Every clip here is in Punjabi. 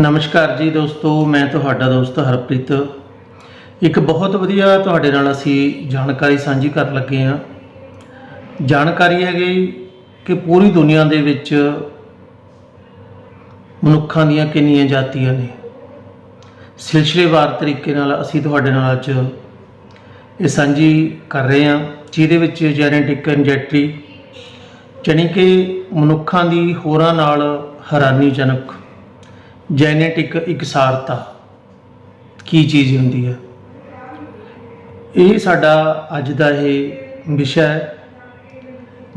ਨਮਸਕਾਰ ਜੀ ਦੋਸਤੋ, ਮੈਂ ਤੁਹਾਡਾ ਦੋਸਤ ਹਰਪ੍ਰੀਤ। ਇੱਕ ਬਹੁਤ ਵਧੀਆ ਤੁਹਾਡੇ ਨਾਲ ਅਸੀਂ ਜਾਣਕਾਰੀ ਸਾਂਝੀ ਕਰਨ ਲੱਗੇ ਹਾਂ। ਜਾਣਕਾਰੀ ਹੈਗੀ ਕਿ ਪੂਰੀ ਦੁਨੀਆ ਦੇ ਵਿੱਚ ਮਨੁੱਖਾਂ ਦੀਆਂ ਕਿੰਨੀਆਂ ਜਾਤੀਆਂ ਨੇ। ਸਿਲਸਿਲੇਵਾਰ ਤਰੀਕੇ ਨਾਲ ਅਸੀਂ ਤੁਹਾਡੇ ਨਾਲ ਅੱਜ ਇਹ ਸਾਂਝੀ ਕਰ ਰਹੇ ਹਾਂ, ਜਿਹਦੇ ਵਿੱਚ ਜੈਨੇਟਿਕ ਇੰਜੈਕਟਰੀ ਜਾਣੀ ਕਿ ਮਨੁੱਖਾਂ ਦੀ ਹੋਰਾਂ ਨਾਲ ਹੈਰਾਨੀਜਨਕ ਜੈਨੇਟਿਕ ਇਕਸਾਰਤਾ ਕੀ ਚੀਜ਼ ਹੁੰਦੀ ਹੈ? ਇਹ ਸਾਡਾ ਅੱਜ ਦਾ ਇਹ ਵਿਸ਼ਾ ਹੈ।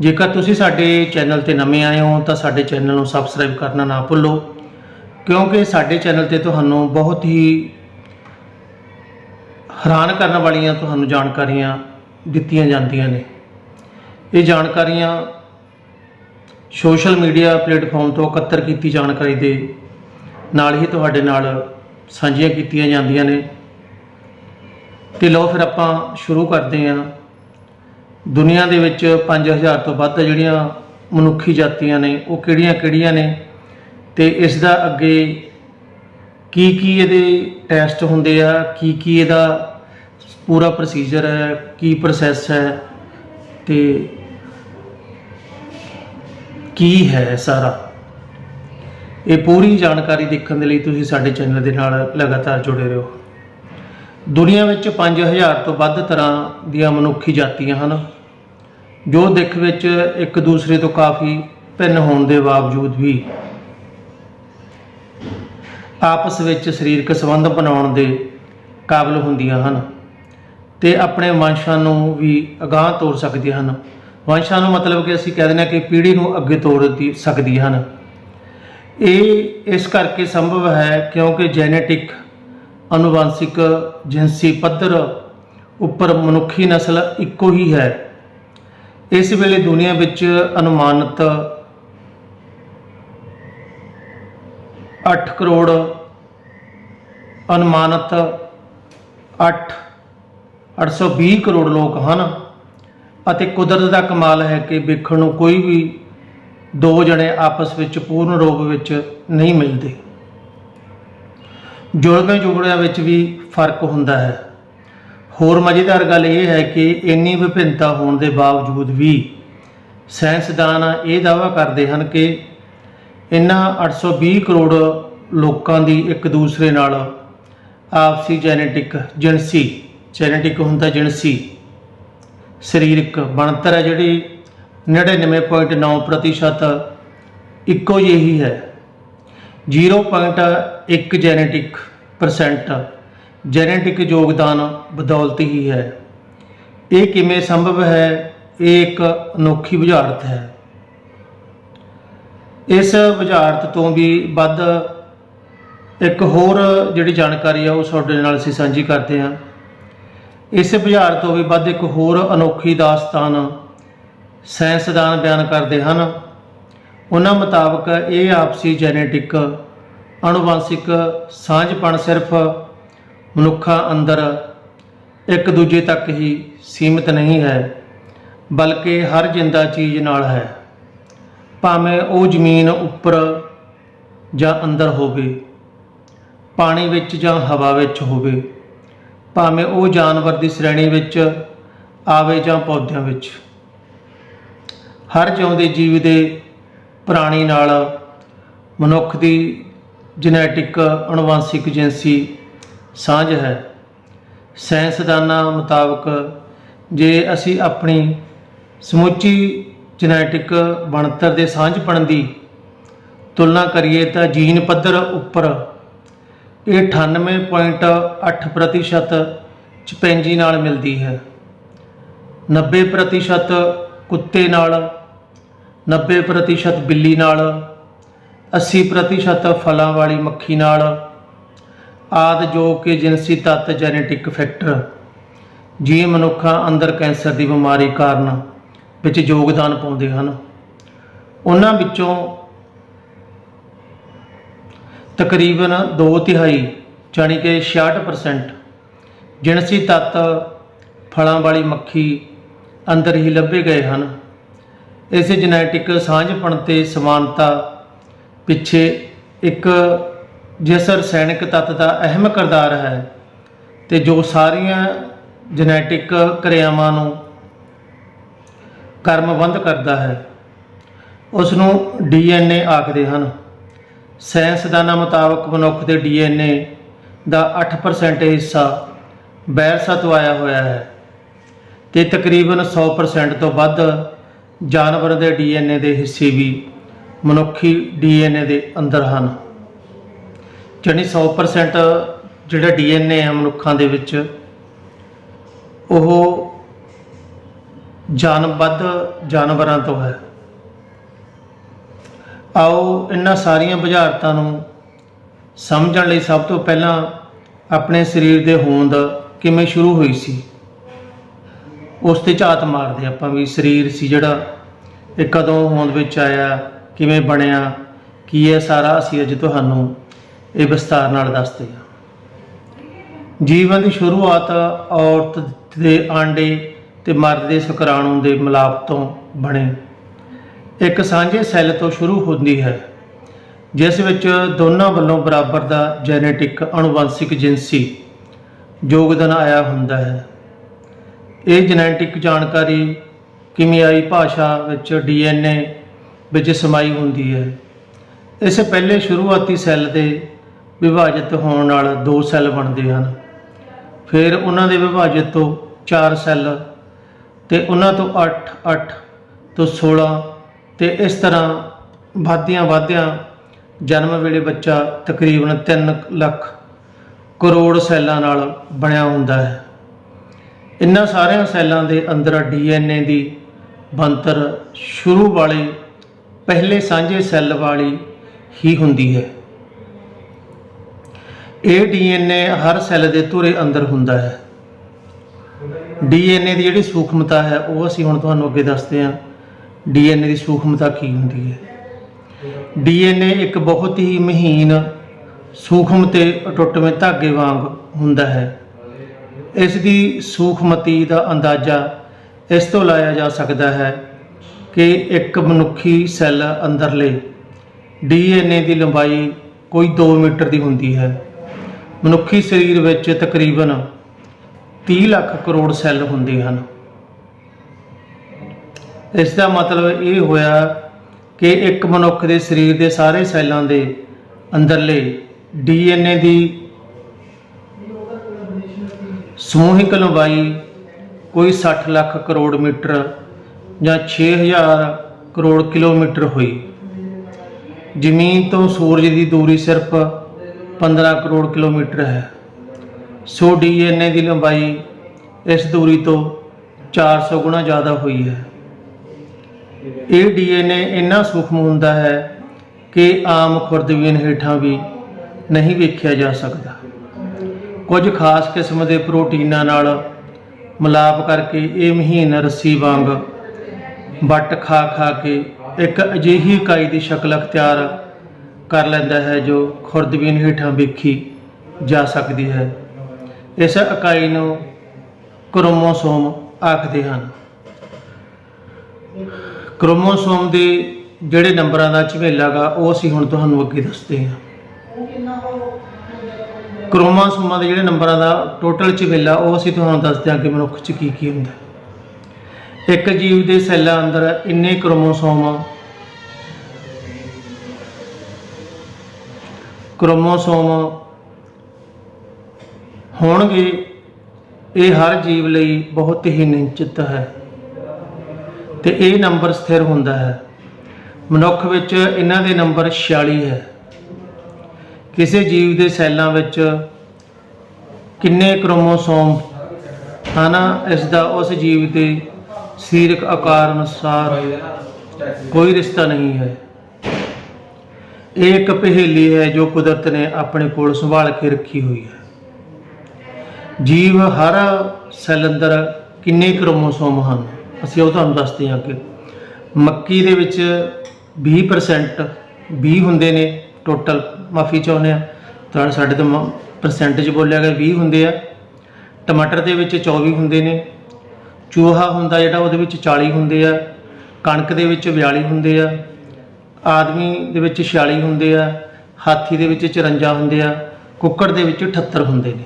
ਜੇਕਰ ਤੁਸੀਂ ਸਾਡੇ ਚੈਨਲ ਤੇ ਨਵੇਂ ਆਏ ਹੋ, ਤਾਂ ਸਾਡੇ ਚੈਨਲ ਨੂੰ ਸਬਸਕ੍ਰਾਈਬ ਕਰਨਾ ਨਾ ਭੁੱਲੋ, ਕਿਉਂਕਿ ਸਾਡੇ ਚੈਨਲ ਤੇ ਤੁਹਾਨੂੰ ਬਹੁਤ ਹੀ ਹੈਰਾਨ ਕਰਨ ਵਾਲੀਆਂ ਤੁਹਾਨੂੰ ਜਾਣਕਾਰੀਆਂ ਦਿੱਤੀਆਂ ਜਾਂਦੀਆਂ ਨੇ। ਇਹ ਜਾਣਕਾਰੀਆਂ ਸੋਸ਼ਲ ਮੀਡੀਆ ਪਲੇਟਫਾਰਮ ਤੋਂ ਇਕੱਤਰ ਕੀਤੀ ਜਾਣਕਾਰੀ ਦੇ ਨਾਲ ਹੀ ਤੁਹਾਡੇ ਨਾਲ ਸਾਂਝੀਆਂ ਕੀਤੀਆਂ ਜਾਂਦੀਆਂ ਨੇ। ਤੇ ਲਓ ਫਿਰ ਆਪਾਂ ਸ਼ੁਰੂ ਕਰਦੇ ਹਾਂ। ਦੁਨੀਆ ਦੇ ਵਿੱਚ 5000 ਤੋਂ ਵੱਧ ਜਿਹੜੀਆਂ ਮਨੁੱਖੀ ਜਾਤੀਆਂ ਨੇ, ਉਹ ਕਿਹੜੀਆਂ-ਕਿਹੜੀਆਂ ਨੇ? ਤੇ ਇਸ ਦਾ ਅੱਗੇ ਕੀ ਕੀ ਇਹਦੇ ਟੈਸਟ ਹੁੰਦੇ ਆ? ਕੀ ਕੀ ਇਹਦਾ ਪੂਰਾ ਪ੍ਰੋਸੀਜਰ ਹੈ? ਕੀ ਪ੍ਰੋਸੈਸ ਹੈ? ਤੇ ਕੀ ਹੈ ਸਾਰਾ? ਇਹ ਪੂਰੀ ਜਾਣਕਾਰੀ ਦੇਖਣ ਦੇ ਲਈ ਤੁਸੀਂ ਸਾਡੇ ਚੈਨਲ ਦੇ ਨਾਲ ਲਗਾਤਾਰ ਜੁੜੇ ਰਹੋ। ਦੁਨੀਆ ਵਿੱਚ 5000 ਤੋਂ ਵੱਧ ਤਰ੍ਹਾਂ ਦੀਆਂ ਮਨੁੱਖੀ ਜਾਤੀਆਂ ਹਨ, ਜੋ ਦਿੱਖ ਵਿੱਚ ਇੱਕ ਦੂਸਰੇ ਤੋਂ ਕਾਫੀ ਭਿੰਨ ਹੋਣ ਦੇ ਬਾਵਜੂਦ ਵੀ ਆਪਸ ਵਿੱਚ ਸਰੀਰਕ ਸੰਬੰਧ ਬਣਾਉਣ ਦੇ ਕਾਬਿਲ ਹੁੰਦੀਆਂ ਹਨ ਤੇ ਆਪਣੇ ਵੰਸ਼ਾਂ ਨੂੰ ਵੀ ਅਗਾਹ ਤੋਰ ਸਕਦੀਆਂ ਹਨ। ਵੰਸ਼ਾਂ ਨੂੰ ਮਤਲਬ ਕਿ ਅਸੀਂ ਕਹਿ ਦਿੰਦੇ ਹਾਂ ਕਿ ਪੀੜ੍ਹੀ ਨੂੰ ਅੱਗੇ ਤੋਰ ਦੀ ਸਕਦੀਆਂ ਹਨ। ਇਹ ਇਸ ਕਰਕੇ ਸੰਭਵ ਹੈ ਕਿਉਂਕਿ ਜੈਨੇਟਿਕ ਅਨੁਵਾਂਸ਼ਿਕ ਜਿਨਸੀ ਪੱਧਰ ਉੱਪਰ ਮਨੁੱਖੀ ਨਸਲ ਇੱਕੋ ਹੀ ਹੈ। ਇਸ ਵੇਲੇ ਦੁਨੀਆ ਵਿੱਚ ਅਨੁਮਾਨਿਤ 8 ਕਰੋੜ ਅਨੁਮਾਨਿਤ 8 820 ਕਰੋੜ ਲੋਕ ਹਨ ਅਤੇ ਕੁਦਰਤ ਦਾ ਕਮਾਲ ਹੈ ਕਿ ਵੇਖਣ ਨੂੰ ਕੋਈ ਵੀ ਦੋ ਜਣੇ ਆਪਸ ਵਿੱਚ ਪੂਰਨ ਰੂਪ ਵਿੱਚ ਨਹੀਂ ਮਿਲਦੇ। ਜੁੜਵੇਂ ਜੁਗੜਿਆਂ ਵਿੱਚ ਵੀ ਫ਼ਰਕ ਹੁੰਦਾ ਹੈ। ਹੋਰ ਮਜ਼ੇਦਾਰ ਗੱਲ ਇਹ ਹੈ ਕਿ ਇੰਨੀ ਵਿਭਿੰਨਤਾ ਹੋਣ ਦੇ ਬਾਵਜੂਦ ਵੀ ਸਾਇੰਸਦਾਨ ਇਹ ਦਾਅਵਾ ਕਰਦੇ ਹਨ ਕਿ ਇਨ੍ਹਾਂ 820 ਕਰੋੜ ਲੋਕਾਂ ਦੀ ਇੱਕ ਦੂਸਰੇ ਨਾਲ ਆਪਸੀ ਜੈਨੇਟਿਕ ਜਿਨਸੀ ਜੈਨੇਟਿਕ ਹੁੰਦਾ ਜਿਨਸੀ ਸਰੀਰਕ ਬਣਤਰ ਹੈ ਜਿਹੜੀ 99.9% ਇੱਕੋ ਜਿਹੀ ਹੈ 0.1 ਜੈਨੇਟਿਕ ਪਰਸੈਂਟ ਜੈਨੇਟਿਕ ਯੋਗਦਾਨ ਬਦੌਲਤ ਹੀ ਹੈ। ਇਹ ਕਿਵੇਂ ਸੰਭਵ ਹੈ? ਇਹ ਇੱਕ ਅਨੋਖੀ ਬੁਝਾਰਤ ਹੈ। ਇਸ ਬੁਝਾਰਤ ਤੋਂ ਵੀ ਵੱਧ ਇੱਕ ਹੋਰ ਜਿਹੜੀ ਜਾਣਕਾਰੀ ਆ, ਉਹ ਤੁਹਾਡੇ ਨਾਲ ਅਸੀਂ ਸਾਂਝੀ ਕਰਦੇ ਹਾਂ। ਇਸ ਬੁਝਾਰਤ ਤੋਂ ਵੀ ਵੱਧ ਇੱਕ ਹੋਰ ਅਨੋਖੀ ਦਾਸਤਾਨ ਸਾਇੰਸਦਾਨ ਬਿਆਨ ਕਰਦੇ ਹਨ। ਉਹਨਾਂ ਮੁਤਾਬਕ ਇਹ ਆਪਸੀ ਜੈਨੇਟਿਕ, ਅਣੁਵੰਸ਼ਿਕ, ਸਾਂਝਪਣ ਸਿਰਫ ਮਨੁੱਖਾਂ ਅੰਦਰ ਇੱਕ ਦੂਜੇ ਤੱਕ ਹੀ ਸੀਮਿਤ ਨਹੀਂ ਹੈ, ਬਲਕਿ ਹਰ ਜਿੰਦਾ ਚੀਜ਼ ਨਾਲ ਹੈ। ਭਾਵੇਂ ਉਹ ਜ਼ਮੀਨ ਉੱਪਰ ਜਾਂ ਅੰਦਰ ਹੋਵੇ, ਪਾਣੀ ਵਿੱਚ ਜਾਂ ਹਵਾ ਵਿੱਚ ਹੋਵੇ, ਭਾਵੇਂ ਉਹ ਜਾਨਵਰ ਦੀ ਸ਼੍ਰੇਣੀ ਵਿੱਚ ਆਵੇ ਜਾਂ ਪੌਦਿਆਂ ਵਿੱਚ। ਹਰ ਜਿਉਂਦੇ ਜੀਵ ਦੇ ਪ੍ਰਾਣੀ ਨਾਲ ਮਨੁੱਖ ਦੀ ਜੈਨੇਟਿਕ ਅਣੁਵੰਸ਼ਿਕ ਜਿਨਸੀ ਸਾਂਝ ਹੈ। ਸਾਇੰਸਦਾਨਾਂ ਮੁਤਾਬਕ ਜੇ ਅਸੀਂ ਆਪਣੀ ਸਮੁੱਚੀ ਜੈਨੇਟਿਕ ਬਣਤਰ ਦੇ ਸਾਂਝਪਣ ਦੀ ਤੁਲਨਾ ਕਰੀਏ ਤਾਂ ਜੀਨ ਪੱਧਰ ਉੱਪਰ ਇਹ 98.8% ਚਪੈਂਜੀ ਨਾਲ ਮਿਲਦੀ ਹੈ। 90% ਕੁੱਤੇ ਨਾਲ 90% ਬਿੱਲੀ ਨਾਲ 80% ਫਲਾਂ ਵਾਲੀ ਮੱਖੀ ਨਾਲ, ਆਦ ਜੋ ਕਿ ਜਿਨਸੀ ਤੱਤ ਜੈਨੇਟਿਕ ਫੈਕਟਰ ਜੀ ਮਨੁੱਖਾਂ ਅੰਦਰ ਕੈਂਸਰ ਦੀ ਬਿਮਾਰੀ ਕਾਰਨ ਵਿੱਚ ਯੋਗਦਾਨ ਪਾਉਂਦੇ ਹਨ। ਉਹਨਾਂ ਵਿੱਚੋਂ ਤਕਰੀਬਨ 2 ਤਿਹਾਈ ਜਾਣੀ ਕਿ 66% ਜਿਨਸੀ ਤੱਤ ਫਲਾਂ ਵਾਲੀ ਮੱਖੀ ਅੰਦਰ ਹੀ ਲੱਭੇ ਗਏ ਹਨ। ਇਸ ਜੈਨੇਟਿਕ ਸਾਂਝਪਣ ਤੇ ਸਮਾਨਤਾ ਪਿੱਛੇ ਇੱਕ ਜਿਸ ਰਸਾਇਣਿਕ ਤੱਤ ਦਾ ਅਹਿਮ ਕਿਰਦਾਰ ਹੈ ਤੇ ਜੋ ਸਾਰੀਆਂ ਜੈਨੇਟਿਕ ਕਿਰਿਆਵਾਂ ਨੂੰ ਕਰਮਬੰਦ ਕਰਦਾ ਹੈ ਉਸ ਨੂੰ ਡੀਐਨਏ ਆਖਦੇ ਹਨ। ਸਾਇੰਸਦਾਨਾਂ ਮੁਤਾਬਕ ਮਨੁੱਖ ਦੇ ਡੀਐਨਏ ਦਾ 8% ਹਿੱਸਾ ਵਾਇਰਸਾਂ ਤੋਂ ਆਇਆ ਹੋਇਆ ਹੈ ਤੇ ਤਕਰੀਬਨ 100% ਤੋਂ ਵੱਧ ਜਾਨਵਰ ਦੇ ਡੀਐਨਏ ਦੇ ਹਿੱਸੇ ਵੀ ਮਨੁੱਖੀ ਡੀਐਨਏ ਦੇ ਅੰਦਰ ਹਨ। ਜਾਣੀ 100% ਜਿਹੜਾ ਡੀਐਨਏ ਹੈ ਮਨੁੱਖਾਂ ਦੇ ਵਿੱਚ, ਉਹ ਜਾਨਬੱਧ ਜਾਨਵਰਾਂ ਤੋਂ ਹੈ। ਆਓ ਇਹਨਾਂ ਸਾਰੀਆਂ ਬੁਝਾਰਤਾਂ ਨੂੰ ਸਮਝਣ ਲਈ ਸਭ ਤੋਂ ਪਹਿਲਾਂ ਆਪਣੇ ਸਰੀਰ ਦੇ ਹੋਂਦ ਕਿਵੇਂ ਸ਼ੁਰੂ ਹੋਈ ਸੀ, ਉਸ ਤੇ ਝਾਤ ਮਾਰਦੇ ਆਪਾਂ ਵੀ ਸਰੀਰ ਸੀ ਜਿਹੜਾ ਇਹ ਕਦੋਂ ਹੋਂਦ ਵਿੱਚ ਆਇਆ? ਕਿਵੇਂ ਬਣਿਆ? ਕੀ ਇਹ ਸਾਰਾ ਅਸੀਂ ਅੱਜ ਤੁਹਾਨੂੰ ਇਹ ਵਿਸਤਾਰ ਨਾਲ ਦੱਸਦੇ ਹਾਂ। ਜੀਵਨ ਦੀ ਸ਼ੁਰੂਆਤ ਔਰਤ ਦੇ ਆਂਡੇ ਤੇ ਮਰਦ ਦੇ ਸ਼ੁਕਰਾਣੂ ਦੇ ਮਿਲਾਪ ਤੋਂ ਬਣੇ। ਇੱਕ ਸਾਂਝੇ ਸੈੱਲ ਤੋਂ ਸ਼ੁਰੂ ਹੁੰਦੀ ਹੈ, ਜਿਸ ਵਿੱਚ ਦੋਨਾਂ ਵੱਲੋਂ ਬਰਾਬਰ ਦਾ ਜੈਨੇਟਿਕ ਅਣੁਵੰਸ਼ਿਕ ਜਿਨਸੀ ਯੋਗਦਾਨ ਆਇਆ ਹੁੰਦਾ ਹੈ। ਇਹ ਜੈਨੇਟਿਕ ਜਾਣਕਾਰੀ ਕਿਮਿਆਈ ਭਾਸ਼ਾ ਵਿੱਚ ਡੀਐਨਏ ਵਿੱਚ ਸਮਾਈ ਹੁੰਦੀ ਹੈ। ਇਸ ਪਹਿਲੇ ਸ਼ੁਰੂਆਤੀ ਸੈੱਲ ਦੇ ਵਿਭਾਜਿਤ ਹੋਣ ਨਾਲ ਦੋ ਸੈੱਲ ਬਣਦੇ ਹਨ। ਫਿਰ ਉਹਨਾਂ ਦੇ ਵਿਭਾਜਿਤ ਤੋਂ ਚਾਰ ਸੈੱਲ ਤੇ ਉਹਨਾਂ ਤੋਂ 8 8 ਤੋਂ 16 ਤੇ ਇਸ ਤਰ੍ਹਾਂ ਵਧਦਿਆਂ ਵਧਦਿਆਂ ਜਨਮ ਵੇਲੇ ਬੱਚਾ ਤਕਰੀਬਨ 3 ਲੱਖ ਕਰੋੜ ਸੈੱਲਾਂ ਨਾਲ ਬਣਿਆ ਹੁੰਦਾ ਹੈ। ਇਨ੍ਹਾਂ ਸਾਰਿਆਂ ਸੈੱਲਾਂ ਦੇ ਅੰਦਰ ਡੀਐਨਏ ਦੀ ਬਣਤਰ ਸ਼ੁਰੂ ਵਾਲੇ ਪਹਿਲੇ ਸਾਂਝੇ ਸੈੱਲ ਵਾਲੀ ਹੀ ਹੁੰਦੀ ਹੈ। ਇਹ ਡੀਐਨਏ ਹਰ ਸੈੱਲ ਦੇ ਧੁਰੇ ਅੰਦਰ ਹੁੰਦਾ ਹੈ। ਡੀਐਨਏ ਦੀ ਜਿਹੜੀ ਸੂਖਮਤਾ ਹੈ, ਉਹ ਅਸੀਂ ਹੁਣ ਤੁਹਾਨੂੰ ਅੱਗੇ ਦੱਸਦੇ ਹਾਂ, ਡੀਐਨਏ ਦੀ ਸੂਖਮਤਾ ਕੀ ਹੁੰਦੀ ਹੈ। ਡੀਐਨਏ ਇੱਕ ਬਹੁਤ ਹੀ ਮਹੀਨ ਸੂਖਮ ਤੇ ਅਟੁੱਟਵੇਂ ਧਾਗੇ ਵਾਂਗ ਹੁੰਦਾ ਹੈ। ਇਸ ਦੀ ਸੂਖਮਤੀ ਦਾ ਅੰਦਾਜ਼ਾ ਇਸ ਤੋਂ ਲਾਇਆ ਜਾ ਸਕਦਾ ਹੈ ਕਿ ਇੱਕ ਮਨੁੱਖੀ ਸੈੱਲ ਅੰਦਰਲੇ ਡੀਐਨਏ ਦੀ ਲੰਬਾਈ ਕੋਈ 2 ਮੀਟਰ ਦੀ ਹੁੰਦੀ ਹੈ। ਮਨੁੱਖੀ ਸਰੀਰ ਵਿੱਚ ਤਕਰੀਬਨ 30 ਲੱਖ ਕਰੋੜ ਸੈੱਲ ਹੁੰਦੇ ਹਨ। ਇਸ ਦਾ ਮਤਲਬ ਇਹ ਹੋਇਆ ਕਿ ਇੱਕ ਮਨੁੱਖ ਦੇ ਸਰੀਰ ਦੇ ਸਾਰੇ ਸੈੱਲਾਂ ਦੇ ਅੰਦਰਲੇ ਡੀਐਨਏ ਦੀ ਸਮੂਹਿਕ ਲੰਬਾਈ ਕੋਈ 60 ਲੱਖ ਕਰੋੜ ਮੀਟਰ ਜਾਂ 6000 ਕਰੋੜ ਕਿਲੋਮੀਟਰ ਹੋਈ। ਜ਼ਮੀਨ ਤੋਂ ਸੂਰਜ ਦੀ ਦੂਰੀ ਸਿਰਫ 15 ਕਰੋੜ ਕਿਲੋਮੀਟਰ ਹੈ। ਸੋ ਡੀਐਨਏ ਦੀ ਲੰਬਾਈ ਇਸ ਦੂਰੀ ਤੋਂ 400 ਗੁਣਾ ਜ਼ਿਆਦਾ ਹੋਈ ਹੈ। ਇਹ ਡੀਐਨਏ ਇੰਨਾ ਸੂਖਮ ਹੁੰਦਾ ਹੈ ਕਿ ਆਮ ਖੁਰਦਬੀਨ ਹੇਠਾਂ ਵੀ ਨਹੀਂ ਵੇਖਿਆ ਜਾ ਸਕਦਾ। ਕੁਝ ਖਾਸ ਕਿਸਮ ਦੇ ਪ੍ਰੋਟੀਨਾਂ ਨਾਲ ਮਿਲਾਪ ਕਰਕੇ ਇਹ ਮਹੀਨ ਰੱਸੀ ਵਾਂਗ ਵੱਟ ਖਾ ਖਾ ਕੇ ਇੱਕ ਅਜਿਹੀ ਇਕਾਈ ਦੀ ਸ਼ਕਲ ਅਖਤਿਆਰ ਕਰ ਲੈਂਦਾ ਹੈ ਜੋ ਖੁਰਦਬੀਨ ਹੇਠਾਂ ਵੇਖੀ ਜਾ ਸਕਦੀ ਹੈ। ਇਸ ਇਕਾਈ ਨੂੰ ਕ੍ਰੋਮੋਸੋਮ ਆਖਦੇ ਹਨ। ਕ੍ਰੋਮੋਸੋਮ ਦੇ ਜਿਹੜੇ ਨੰਬਰਾਂ ਦਾ ਝਵੇਲਾ ਗਾ, ਉਹ ਅਸੀਂ ਹੁਣ ਤੁਹਾਨੂੰ ਅੱਗੇ ਦੱਸਦੇ ਹਾਂ। ਕ੍ਰੋਮੋਸੋਮਾਂ ਦੇ ਜਿਹੜੇ ਨੰਬਰਾਂ ਦਾ ਟੋਟਲ ਝਵੇਲਾ ਉਹ ਅਸੀਂ ਤੁਹਾਨੂੰ ਦੱਸਦੇ ਹਾਂ ਕਿ ਮਨੁੱਖ 'ਚ ਕੀ ਕੀ ਹੁੰਦਾ। ਇੱਕ ਜੀਵ ਦੇ ਸੈੱਲਾਂ ਅੰਦਰ ਇੰਨੇ ਕ੍ਰੋਮੋਸੋਮ ਕ੍ਰੋਮੋਸੋਮ ਹੋਣਗੇ, ਇਹ ਹਰ ਜੀਵ ਲਈ ਬਹੁਤ ਹੀ ਨਿਸ਼ਚਿਤ ਹੈ ਤੇ ਇਹ ਨੰਬਰ ਸਥਿਰ ਹੁੰਦਾ ਹੈ। ਮਨੁੱਖ ਵਿੱਚ ਇਹਨਾਂ ਦੇ ਨੰਬਰ 46 ਹੈ। ਕਿਸੇ ਜੀਵ ਦੇ ਸੈੱਲਾਂ ਵਿੱਚ ਕਿੰਨੇ ਕ੍ਰੋਮੋਸੋਮ ਹਨ, ਇਸ ਦਾ ਉਸ ਜੀਵ ਦੇ ਸਰੀਰਕ ਆਕਾਰ ਅਨੁਸਾਰ ਕੋਈ ਰਿਸ਼ਤਾ ਨਹੀਂ ਹੈ। ਇਹ ਇੱਕ ਪਹੇਲੀ ਹੈ ਜੋ ਕੁਦਰਤ ਨੇ ਆਪਣੇ ਕੋਲ ਸੰਭਾਲ ਕੇ ਰੱਖੀ ਹੋਈ ਹੈ। ਜੀਵ ਹਰ ਸੈੱਲ ਅੰਦਰ ਕਿੰਨੇ ਕ੍ਰੋਮੋਸੋਮ ਹਨ? ਅਸੀਂ ਉਹ ਤੁਹਾਨੂੰ ਦੱਸਦੇ ਹਾਂ ਕਿ ਮੱਕੀ ਦੇ ਵਿੱਚ 20% 20 ਹੁੰਦੇ ਨੇ ਟੋਟਲ ਮਾਫੀ ਚਾਹੁੰਦੇ ਆ ਤਾਂ ਸਾਡੇ ਤੋਂ ਪਰਸੈਂਟੇਜ ਬੋਲਿਆ ਗਿਆ 20 ਹੁੰਦੇ ਆ। ਟਮਾਟਰ ਦੇ ਵਿੱਚ 24 ਹੁੰਦੇ ਨੇ। ਚੂਹਾ ਹੁੰਦਾ ਜਿਹੜਾ ਉਹਦੇ ਵਿੱਚ 40 ਹੁੰਦੇ ਆ। ਕਣਕ ਦੇ ਵਿੱਚ 42 ਹੁੰਦੇ ਆ। ਆਦਮੀ ਦੇ ਵਿੱਚ 46 ਹੁੰਦੇ ਆ। ਹਾਥੀ ਦੇ ਵਿੱਚ 54 ਹੁੰਦੇ ਆ। ਕੁੱਕੜ ਦੇ ਵਿੱਚ 78 ਹੁੰਦੇ ਨੇ।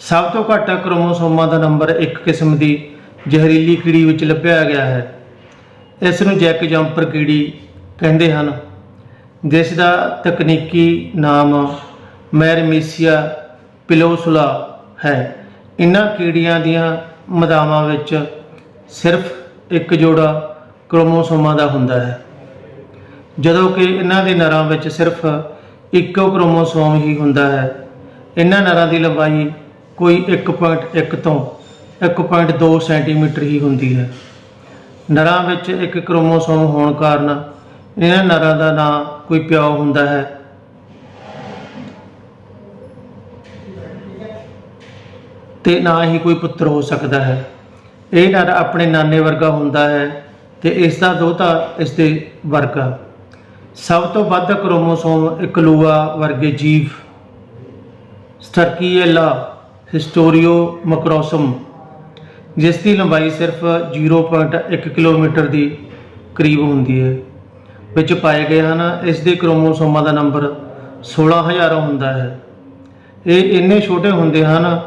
ਸਭ ਤੋਂ ਘੱਟ ਕ੍ਰੋਮੋਸੋਮਾਂ ਦਾ ਨੰਬਰ ਇੱਕ ਕਿਸਮ ਦੀ ਜ਼ਹਿਰੀਲੀ ਕੀੜੀ ਵਿੱਚ ਲੱਭਿਆ ਗਿਆ ਹੈ। ਇਸ ਨੂੰ ਜੈਕ ਜੰਪਰ ਕੀੜੀ ਕਹਿੰਦੇ ਹਨ। ਜਿਸ ਦਾ ਤਕਨੀਕੀ ਨਾਮ ਮੈਰਮੀਸੀਆ ਪਿਲੋਸੁਲਾ ਹੈ। ਇਹਨਾਂ ਕੀੜੀਆਂ ਦੀਆਂ ਮਦਾਵਾਂ ਵਿੱਚ ਸਿਰਫ ਇੱਕ ਜੋੜਾ ਕ੍ਰੋਮੋਸੋਮਾਂ ਦਾ ਹੁੰਦਾ ਹੈ। ਜਦੋਂ ਕਿ ਇਹਨਾਂ ਦੇ ਨਰਾਂ ਵਿੱਚ ਸਿਰਫ ਇੱਕੋ ਕ੍ਰੋਮੋਸੋਮ ਹੀ ਹੁੰਦਾ ਹੈ। ਇਹਨਾਂ ਨਰਾਂ ਦੀ ਲੰਬਾਈ ਕੋਈ 1.1 ਤੋਂ 1.2 ਸੈਂਟੀਮੀਟਰ ਹੀ ਹੁੰਦੀ ਹੈ। ਨਰਾਂ ਵਿੱਚ ਇੱਕ ਕ੍ਰੋਮੋਸੋਮ ਹੋਣ ਕਾਰਨ ਇਹਨਾਂ ਨਰਾਂ ਦਾ ਨਾਂ ਕੋਈ ਪਿਓ ਹੁੰਦਾ ਹੈ। ਤੇ ਨਾ ਹੀ ਕੋਈ ਪੁੱਤਰ ਹੋ ਸਕਦਾ ਹੈ। ਇਹ ਨਰ ਆਪਣੇ ਨਾਨੇ ਵਰਗਾ ਹੁੰਦਾ ਹੈ ਤੇ ਇਸ ਦਾ ਦੋਤਾ ਇਸ ਦੇ ਵਰਗਾ। ਸਭ ਤੋਂ ਵੱਧ ਕ੍ਰੋਮੋਸੋਮ ਇਕਲੂਆ ਵਰਗੇ ਜੀਵ। ਸਟਰਕੀਏਲਾ ਹਿਸਟੋਰੀਓ ਮਕਰੋਸਮ, ਜਿਸ ਦੀ ਲੰਬਾਈ ਸਿਰਫ 0.1 ਕਿਲੋਮੀਟਰ ਦੀ ਕਰੀਬ ਹੁੰਦੀ ਹੈ। ਵਿੱਚ ਪਾਏ ਗਏ ਹਨ। ਇਸ ਦੇ ਕ੍ਰੋਮੋਸੋਮਾਂ ਦਾ ਨੰਬਰ 16000 ਹੁੰਦਾ ਹੈ। ਇਹ ਇੰਨੇ ਛੋਟੇ ਹੁੰਦੇ ਹਨ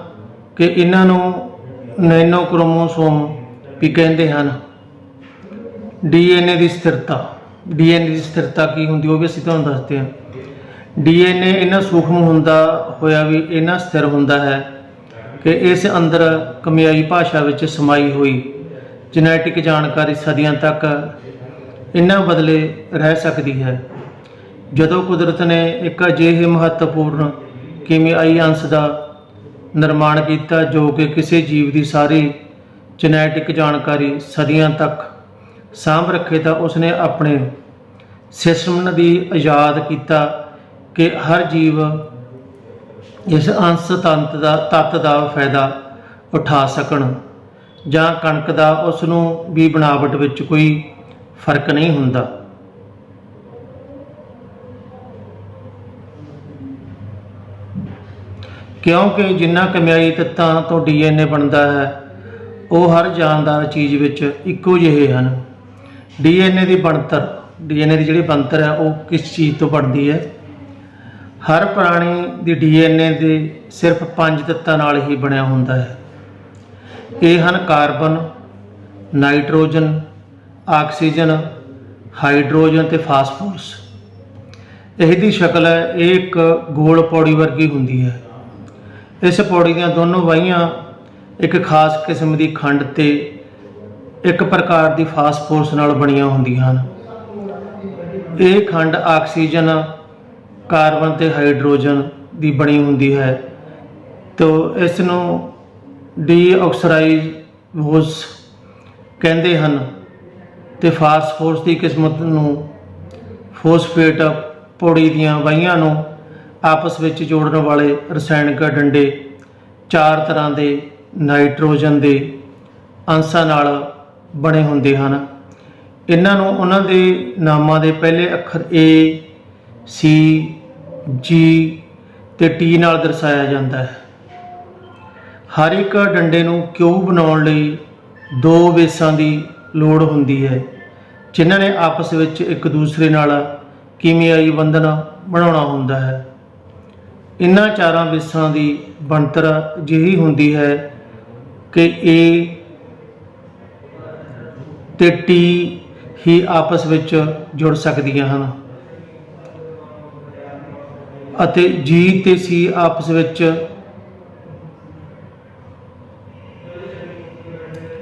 ਕਿ ਇਹਨਾਂ ਨੂੰ ਨੈਨੋ ਕ੍ਰੋਮੋਸੋਮ ਵੀ ਕਹਿੰਦੇ ਹਨ। ਡੀਐਨਏ ਦੀ ਸਥਿਰਤਾ। ਡੀਐਨਏ ਦੀ ਸਥਿਰਤਾ ਕੀ ਹੁੰਦੀ ਉਹ ਵੀ ਅਸੀਂ ਤੁਹਾਨੂੰ ਦੱਸਦੇ ਹਾਂ। ਡੀਐਨਏ ਇਹਨਾਂ ਸੂਖਮ ਹੁੰਦਾ ਹੋਇਆ ਵੀ ਇਹਨਾਂ ਸਥਿਰ ਹੁੰਦਾ ਹੈ ਕਿ ਇਸ ਅੰਦਰ ਕਮਿਆਈ ਭਾਸ਼ਾ ਵਿੱਚ ਸਮਾਈ ਹੋਈ। ਜੈਨੇਟਿਕ ਜਾਣਕਾਰੀ ਸਦੀਆਂ ਤੱਕ ਇਹਨਾਂ ਬਦਲੇ ਰਹਿ ਸਕਦੀ ਹੈ। ਜਦੋਂ ਕੁਦਰਤ ਨੇ ਇੱਕ ਅਜਿਹੇ ਮਹੱਤਵਪੂਰਨ ਕਿਮਿਆਈ ਅੰਸ਼ ਦਾ ਨਿਰਮਾਣ ਕੀਤਾ, ਜੋ ਕਿ ਕਿਸੇ ਜੀਵ ਦੀ ਸਾਰੀ ਜੈਨੇਟਿਕ ਜਾਣਕਾਰੀ ਸਦੀਆਂ ਤੱਕ ਸਾਂਭ ਰੱਖੇ, ਤਾਂ ਉਸਨੇ ਆਪਣੇ ਸਿਸਟਮ ਦੀ ਆਜ਼ਾਦ ਕੀਤਾ ਕਿ ਹਰ ਜੀਵ ਇਸ ਅੰਸ਼ ਤੰਤ ਦਾ, ਤੱਤ ਦਾ ਫਾਇਦਾ ਉਠਾ ਸਕਣ ਜਾਂ ਕਣਕ ਦਾ ਉਸ ਨੂੰ ਵੀ ਬਣਾਵਟ ਵਿੱਚ ਕੋਈ ਫ਼ਰਕ ਨਹੀਂ ਹੁੰਦਾ। ਕਿਉਂਕਿ ਜਿੰਨਾ ਕਮਿਆਈ ਤੱਤਾਂ ਤੋਂ ਡੀਐਨਏ ਬਣਦਾ ਹੈ, ਉਹ ਹਰ ਜਾਨਦਾਰ ਚੀਜ਼ ਵਿੱਚ ਇੱਕੋ ਜਿਹੇ ਹਨ। ਡੀਐਨਏ ਦੀ ਬਣਤਰ, ਡੀਐਨਏ ਦੀ ਜਿਹੜੀ ਬਣਤਰ ਹੈ, ਉਹ ਕਿਸ ਚੀਜ਼ ਤੋਂ ਬਣਦੀ ਹੈ? ਹਰ ਪ੍ਰਾਣੀ ਦੀ ਡੀਐਨਏ ਦੇ ਸਿਰਫ ਪੰਜ ਤੱਤਾਂ ਨਾਲ ਹੀ ਬਣਿਆ ਹੁੰਦਾ ਹੈ। ਇਹ ਹਨ ਕਾਰਬਨ, ਨਾਈਟ੍ਰੋਜਨ ਆਕਸੀਜਨ, ਹਾਈਡਰੋਜਨ ਤੇ ਫਾਸਫੋਰਸ ਇਹਦੀ ਸ਼ਕਲ ਹੈ, ਇਹ ਇੱਕ ਗੋਲ ਪੌੜੀ ਵਰਗੀ ਹੁੰਦੀ ਹੈ। ਇਸ ਪੌੜੀ ਦੀਆਂ ਦੋਨੋਂ ਵਾਹੀਆਂ ਇੱਕ ਖਾਸ ਕਿਸਮ ਦੀ ਖੰਡ ਤੇ ਇੱਕ ਪ੍ਰਕਾਰ ਦੀ ਫਾਸਫੋਰਸ ਨਾਲ ਬਣੀਆਂ ਹੁੰਦੀਆਂ ਹਨ। ਇਹ ਖੰਡ ਆਕਸੀਜਨ, ਕਾਰਬਨ ਤੇ ਹਾਈਡਰੋਜਨ ਦੀ ਬਣੀ ਹੁੰਦੀ ਹੈ। ਤੋ ਇਸ ਨੂੰ ਡੀਆਕਸਾਈਡੋਜ਼ ਕਹਿੰਦੇ ਹਨ। ਤੇ ਫਾਸਫੋਰਸ ਦੀ ਕਿਸਮਤ ਨੂੰ ਫੋਸਫੇਟ ਪੌੜੀ ਦੀਆਂ ਵਾਹੀਆਂ ਨੂੰ ਆਪਸ ਵਿੱਚ ਜੋੜਨ ਵਾਲੇ ਰਸਾਇਣਕ ਡੰਡੇ ਚਾਰ ਤਰ੍ਹਾਂ ਦੇ ਨਾਈਟ੍ਰੋਜਨ ਦੇ ਅੰਸ਼ਾਂ ਨਾਲ ਬਣੇ ਹੁੰਦੇ ਹਨ। ਇਹਨਾਂ ਨੂੰ ਉਹਨਾਂ ਦੇ ਨਾਮਾਂ ਦੇ ਪਹਿਲੇ ਅੱਖਰ A, C, G ਤੇ T ਨਾਲ ਦਰਸਾਇਆ ਜਾਂਦਾ ਹੈ। ਹਰ ਇੱਕ ਡੰਡੇ ਨੂੰ ਕਿਊਬ ਬਣਾਉਣ ਲਈ ਦੋ ਬੇਸਾਂ ਦੀ ਲੋੜ ਹੁੰਦੀ ਹੈ। ਜਿਨ੍ਹਾਂ ਨੇ ਆਪਸ ਵਿੱਚ ਇੱਕ ਦੂਸਰੇ ਨਾਲ ਕੀਮਿਆਈ ਬੰਧਨ ਬਣਾਉਣਾ ਹੁੰਦਾ ਹੈ। ਇਹਨਾਂ ਚਾਰਾਂ ਬੇਸਾਂ ਦੀ ਬਣਤਰ ਜਿਹੀ ਹੁੰਦੀ ਹੈ ਕਿ A ਤੇ ਟੀ ਹੀ ਆਪਸ ਵਿੱਚ ਜੁੜ ਸਕਦੀਆਂ ਹਨ ਅਤੇ ਜੀ ਤੇ ਸੀ ਆਪਸ ਵਿੱਚ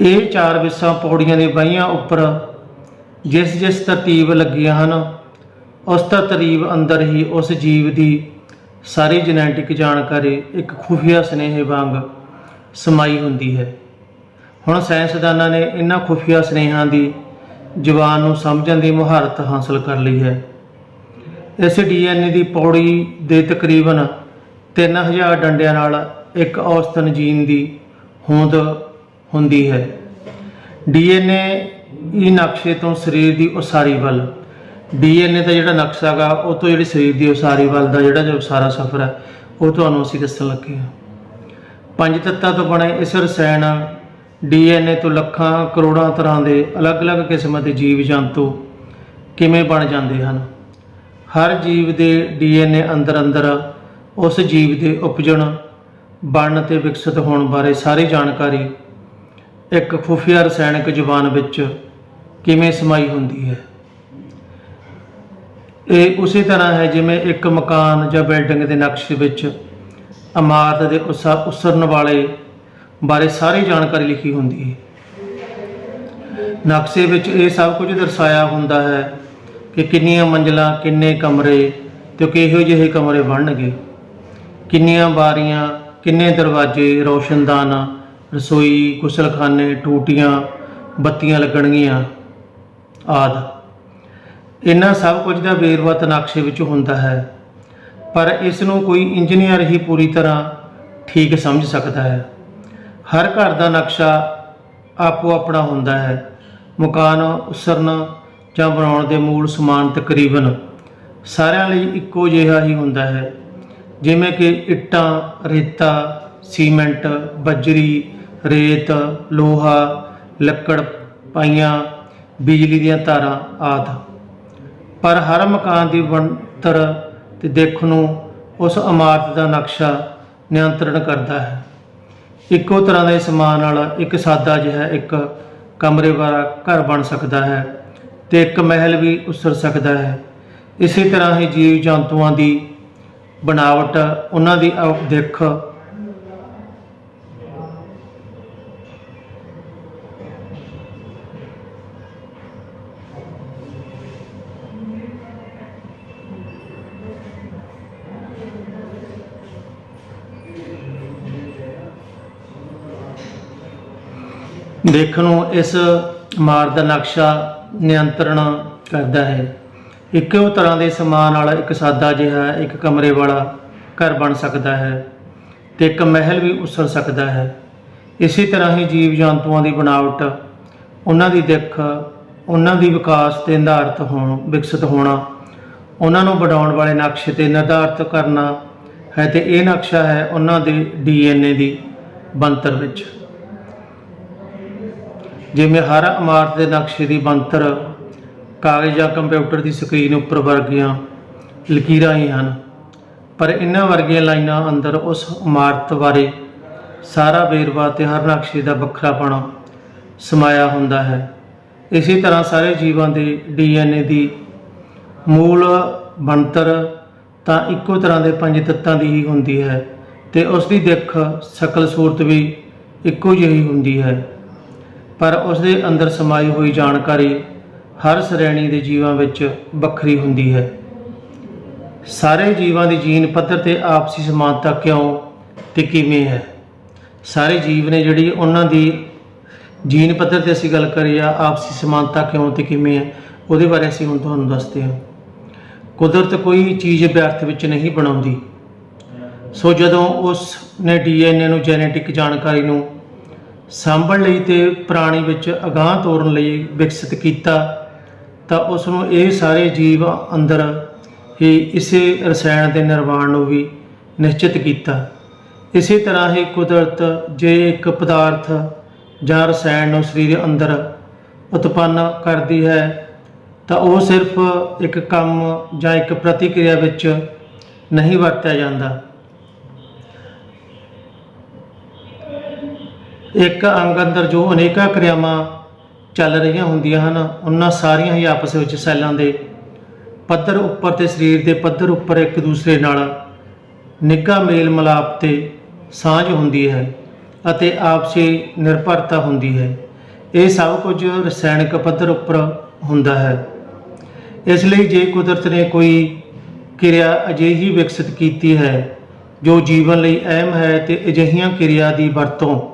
ਇਹ ਚਾਰ ਵਿਸਾਂ ਪੌੜੀਆਂ ਦੇ ਬਾਹੀਆਂ ਉੱਪਰ ਜਿਸ ਜਿਸ ਤਰਤੀਬ ਲੱਗੀਆਂ ਹਨ, ਉਸ ਤਰਤੀਬ ਅੰਦਰ ਹੀ ਉਸ ਜੀਵ ਦੀ ਸਾਰੀ ਜੈਨੇਟਿਕ ਜਾਣਕਾਰੀ ਇੱਕ ਖੁਫੀਆ ਸੁਨੇਹੇ ਵਾਂਗ ਸਮਾਈ ਹੁੰਦੀ ਹੈ। ਹੁਣ ਸਾਇੰਸਦਾਨਾਂ ਨੇ ਇਹਨਾਂ ਖੁਫੀਆ ਸੁਨੇਹਾਂ ਦੀ ਜ਼ੁਬਾਨ ਨੂੰ ਸਮਝਣ ਦੀ ਮੁਹਾਰਤ ਹਾਸਲ ਕਰ ਲਈ ਹੈ। ਇਸ ਡੀਐਨਏ ਦੀ ਪੌੜੀ ਦੇ ਤਕਰੀਬਨ 3000 ਡੰਡਿਆਂ ਨਾਲ ਇੱਕ ਔਸਤਨ ਜੀਨ ਦੀ ਹੋਂਦ ਹੁੰਦੀ ਹੈ। ਡੀਐਨਏ ਇਹ ਨਕਸ਼ੇ ਤੋਂ ਸਰੀਰ ਦੀ ਉਸਾਰੀ ਵੱਲ। ਡੀਐਨਏ ਦਾ ਜਿਹੜਾ ਨਕਸ਼ਾ ਹੈਗਾ, ਉਹ ਤੋਂ ਜਿਹੜੀ ਸਰੀਰ ਦੀ ਉਸਾਰੀ ਵੱਲ ਦਾ ਜਿਹੜਾ ਜੋ ਸਾਰਾ ਸਫ਼ਰ ਹੈ, ਉਹ ਤੁਹਾਨੂੰ ਅਸੀਂ ਦੱਸਣ ਲੱਗੇ ਹਾਂ। ਪੰਜ ਤੱਤਾਂ ਤੋਂ ਬਣੇ ਇਸ ਰਸਾਇਣ ਡੀਐਨਏ ਤੋਂ ਲੱਖਾਂ, ਕਰੋੜਾਂ ਤਰ੍ਹਾਂ ਦੇ ਅਲੱਗ-ਅਲੱਗ ਕਿਸਮਾਂ ਦੇ ਜੀਵ ਜੰਤੂ ਕਿਵੇਂ ਬਣ ਜਾਂਦੇ ਹਨ? ਹਰ ਜੀਵ ਦੇ ਡੀਐਨਏ ਅੰਦਰ ਅੰਦਰ ਉਸ ਜੀਵ ਦੇ ਉਪਜਣ, ਬਣਨ ਤੇ ਵਿਕਸਿਤ ਹੋਣ ਬਾਰੇ ਸਾਰੀ ਜਾਣਕਾਰੀ ਇੱਕ ਖੁਫੀਆ ਰਸਾਇਣਕ ਜ਼ੁਬਾਨ ਵਿੱਚ ਕਿਵੇਂ ਸਮਾਈ ਹੁੰਦੀ ਹੈ? ਇਹ ਉਸੇ ਤਰ੍ਹਾਂ ਹੈ ਜਿਵੇਂ ਇੱਕ ਮਕਾਨ ਜਾਂ ਬਿਲਡਿੰਗ ਦੇ ਨਕਸ਼ੇ ਵਿੱਚ ਇਮਾਰਤ ਦੇ ਉਸਾ ਉਸਰਨ ਵਾਲੇ ਬਾਰੇ ਸਾਰੀ ਜਾਣਕਾਰੀ ਲਿਖੀ ਹੁੰਦੀ ਹੈ। ਨਕਸ਼ੇ ਵਿੱਚ ਇਹ ਸਭ ਕੁਝ ਦਰਸਾਇਆ ਹੁੰਦਾ ਹੈ ਕਿ ਕਿੰਨੀਆਂ ਮੰਜ਼ਲਾਂ, ਕਿੰਨੇ ਕਮਰੇ ਤੇ ਕਿਹੋ ਜਿਹੇ ਕਮਰੇ ਬਣਨਗੇ, ਕਿੰਨੀਆਂ ਬਾਰੀਆਂ, ਕਿੰਨੇ ਦਰਵਾਜ਼ੇ, ਰੋਸ਼ਨਦਾਨ ਰਸੋਈ ਗੁਸਲਖਾਨੇ ਟੂਟੀਆਂ, ਬੱਤੀਆਂ ਲੱਗਣਗੀਆਂ, ਆਦਿ। ਇਹਨਾਂ ਸਭ ਕੁਝ ਦਾ ਵੇਰਵਾ ਤਾਂ ਨਕਸ਼ੇ ਵਿੱਚ ਹੁੰਦਾ ਹੈ, ਪਰ ਇਸ ਨੂੰ ਕੋਈ ਇੰਜੀਨੀਅਰ ਹੀ ਪੂਰੀ ਤਰ੍ਹਾਂ ਠੀਕ ਸਮਝ ਸਕਦਾ ਹੈ। ਹਰ ਘਰ ਦਾ ਨਕਸ਼ਾ ਆਪੋ ਆਪਣਾ ਹੁੰਦਾ ਹੈ। ਮਕਾਨ ਉਸਰਨ ਜਾਂ ਬਣਾਉਣ ਦੇ ਮੂਲ ਸਮਾਨ ਤਕਰੀਬਨ ਸਾਰਿਆਂ ਲਈ ਇੱਕੋ ਜਿਹਾ ਹੀ ਹੁੰਦਾ ਹੈ। ਜਿਵੇਂ ਕਿ ਇੱਟਾਂ, ਰੇਤਾ, ਸੀਮੈਂਟ, ਬੱਜਰੀ ਰੇਤ, ਲੋਹਾ, ਲੱਕੜ, ਪਾਈਆਂ, ਬਿਜਲੀ ਦੀਆਂ ਤਾਰਾਂ ਆਦਿ। ਪਰ ਹਰ ਮਕਾਨ ਦੀ ਬਣਤਰ ਤੇ ਦਿੱਖ ਨੂੰ ਉਸ ਇਮਾਰਤ ਦਾ ਨਕਸ਼ਾ ਨਿਯੰਤਰਣ ਕਰਦਾ ਹੈ। ਇੱਕੋ ਤਰ੍ਹਾਂ ਦੇ ਸਮਾਨ ਨਾਲ ਇੱਕ ਸਾਦਾ ਜਿਹਾ ਇੱਕ ਕਮਰੇ ਵਾਲਾ ਘਰ ਬਣ ਸਕਦਾ ਹੈ ਤੇ ਇੱਕ ਮਹਿਲ ਵੀ ਉਸਰ ਸਕਦਾ ਹੈ। ਇਸੇ ਤਰ੍ਹਾਂ ਹੀ ਜੀਵ ਜੰਤੂਆਂ ਦੀ ਬਣਾਵਟ, ਉਹਨਾਂ ਦੀ ਅਵ- ਦਿੱਖ ਦੇਖਣ ਨੂੰ ਇਸ ਮਾਰ ਦਾ ਨਕਸ਼ਾ ਨਿਯੰਤਰਣ ਕਰਦਾ ਹੈ। ਇੱਕੋ ਤਰ੍ਹਾਂ ਦੇ ਸਮਾਨ ਵਾਲਾ ਇੱਕ ਸਾਦਾ ਜਿਹਾ ਇੱਕ ਕਮਰੇ ਵਾਲਾ ਘਰ ਬਣ ਸਕਦਾ ਹੈ ਤੇ ਇੱਕ ਮਹਿਲ ਵੀ ਉਸਰ ਸਕਦਾ ਹੈ। ਇਸੇ ਤਰ੍ਹਾਂ ਹੀ ਜੀਵ ਜੰਤੂਆਂ ਦੀ ਬਣਾਵਟ, ਉਹਨਾਂ ਦੀ ਦਿੱਖ, ਉਹਨਾਂ ਦੀ ਵਿਕਾਸ ਤੇ ਨਿਰਧਾਰਤ ਹੋਣ, ਵਿਕਸਿਤ ਹੋਣਾ, ਉਹਨਾਂ ਨੂੰ ਬਣਾਉਣ ਵਾਲੇ ਨਕਸ਼ੇ ਤੇ ਨਿਰਧਾਰਤ ਕਰਨਾ ਹੈ ਤੇ ਇਹ ਨਕਸ਼ਾ ਹੈ ਉਹਨਾਂ ਦੇ ਡੀਐਨਏ ਦੀ ਬਣਤਰ ਵਿੱਚ। ਜਿਵੇਂ ਹਰ ਇਮਾਰਤ ਦੇ ਨਕਸ਼ੇ ਦੀ ਬਣਤਰ ਕਾਗਜ਼ ਜਾਂ ਕੰਪਿਊਟਰ ਦੀ ਸਕਰੀਨ ਉੱਪਰ ਵਰਗੀਆਂ ਲਕੀਰਾਂ ਹੀ ਹਨ। ਪਰ ਇਹਨਾਂ ਵਰਗੀਆਂ ਲਾਈਨਾਂ ਅੰਦਰ ਉਸ ਇਮਾਰਤ ਬਾਰੇ ਸਾਰਾ ਵੇਰਵਾ ਤੇ ਹਰ ਨਕਸ਼ੇ ਦਾ ਵੱਖਰਾਪਣ ਸਮਾਇਆ ਹੁੰਦਾ ਹੈ। ਇਸੇ ਤਰ੍ਹਾਂ ਸਾਰੇ ਜੀਵਾਂ ਦੇ ਡੀਐਨਏ ਦੀ ਮੂਲ ਬਣਤਰ ਤਾਂ ਇੱਕੋ ਤਰ੍ਹਾਂ ਦੇ ਪੰਜ ਤੱਤਾਂ ਦੀ ਹੀ ਹੁੰਦੀ ਹੈ ਤੇ ਉਸ ਦੀ ਦਿੱਖ ਸ਼ਕਲ ਸੂਰਤ ਵੀ ਇੱਕੋ ਜਿਹੀ ਹੁੰਦੀ ਹੈ। ਪਰ ਉਸ ਦੇ ਅੰਦਰ ਸਮਾਈ ਹੋਈ ਜਾਣਕਾਰੀ ਹਰ ਸ਼੍ਰੇਣੀ ਦੇ ਜੀਵਾਂ ਵਿੱਚ ਵੱਖਰੀ ਹੁੰਦੀ ਹੈ। ਸਾਰੇ ਜੀਵਾਂ ਦੀ ਜੀਨ ਪੱਧਰ ਤੇ ਆਪਸੀ ਸਮਾਨਤਾ ਕਿਉਂ ਤੇ ਕਿਵੇਂ ਹੈ? ਸਾਰੇ ਜੀਵ ਨੇ ਜਿਹੜੀ ਉਹਨਾਂ ਦੀ ਜੀਨ ਪੱਧਰ ਤੇ ਅਸੀਂ ਗੱਲ ਕਰੀ ਆ ਆਪਸੀ ਸਮਾਨਤਾ ਕਿਉਂ ਤੇ ਕਿਵੇਂ ਹੈ, ਉਹਦੇ ਬਾਰੇ ਅਸੀਂ ਹੁਣ ਤੁਹਾਨੂੰ ਦੱਸਦੇ ਹਾਂ। ਕੁਦਰਤ ਕੋਈ ਚੀਜ਼ ਵਿਅਰਥ ਵਿੱਚ ਨਹੀਂ ਬਣਾਉਂਦੀ। ਸੋ ਜਦੋਂ ਉਸ ਨੇ ਡੀਐਨਏ ਨੂੰ ਜੈਨੇਟਿਕ ਜਾਣਕਾਰੀ ਨੂੰ ਸਾਂਭਣ ਲਈ ਤੇ ਪ੍ਰਾਣੀ ਵਿੱਚ ਅਗਾਹ ਤੋਰਨ ਲਈ ਵਿਕਸਿਤ ਕੀਤਾ, ਤਾਂ ਉਸ ਨੂੰ ਇਹ ਸਾਰੇ ਜੀਵ ਅੰਦਰ ਹੀ ਇਸੇ ਰਸਾਇਣ ਦੇ ਨਿਰਮਾਣ ਨੂੰ ਵੀ ਨਿਸ਼ਚਿਤ ਕੀਤਾ। ਇਸੇ ਤਰ੍ਹਾਂ ਹੀ ਕੁਦਰਤ ਜੇ ਇੱਕ ਪਦਾਰਥ ਜਾਂ ਰਸਾਇਣ ਨੂੰ ਸਰੀਰ ਅੰਦਰ ਉਤਪੰਨ ਕਰਦੀ ਹੈ, ਤਾਂ ਉਹ ਸਿਰਫ ਇੱਕ ਕੰਮ ਜਾਂ ਇੱਕ ਪ੍ਰਤੀਕਿਰਿਆ ਵਿੱਚ ਨਹੀਂ ਵਰਤਿਆ ਜਾਂਦਾ। ਇੱਕ ਅੰਗ ਅੰਦਰ ਜੋ ਅਨੇਕਾਂ ਕਿਰਿਆਵਾਂ ਚੱਲ ਰਹੀਆਂ ਹੁੰਦੀਆਂ ਹਨ, ਉਹਨਾਂ ਸਾਰੀਆਂ ਹੀ ਆਪਸ ਵਿੱਚ ਸੈੱਲਾਂ ਦੇ ਪੱਧਰ ਉੱਪਰ ਤੇ ਸਰੀਰ ਦੇ ਪੱਧਰ ਉੱਪਰ ਇੱਕ ਦੂਸਰੇ ਨਾਲ ਨਿੱਘਾ ਮੇਲ ਮਿਲਾਪ ਤੇ ਸਾਂਝ ਹੁੰਦੀ ਹੈ ਅਤੇ ਆਪਸੀ ਨਿਰਭਰਤਾ ਹੁੰਦੀ ਹੈ। ਇਹ ਸਭ ਕੁਝ ਰਸਾਇਣਕ ਪੱਧਰ ਉੱਪਰ ਹੁੰਦਾ ਹੈ। ਇਸ ਲਈ ਜੇ ਕੁਦਰਤ ਨੇ ਕੋਈ ਕਿਰਿਆ ਅਜਿਹੀ ਵਿਕਸਿਤ ਕੀਤੀ ਹੈ ਜੋ ਜੀਵਨ ਲਈ ਅਹਿਮ ਹੈ ਤੇ ਅਜਿਹੀਆਂ ਕਿਰਿਆ ਦੀ ਵਰਤੋਂ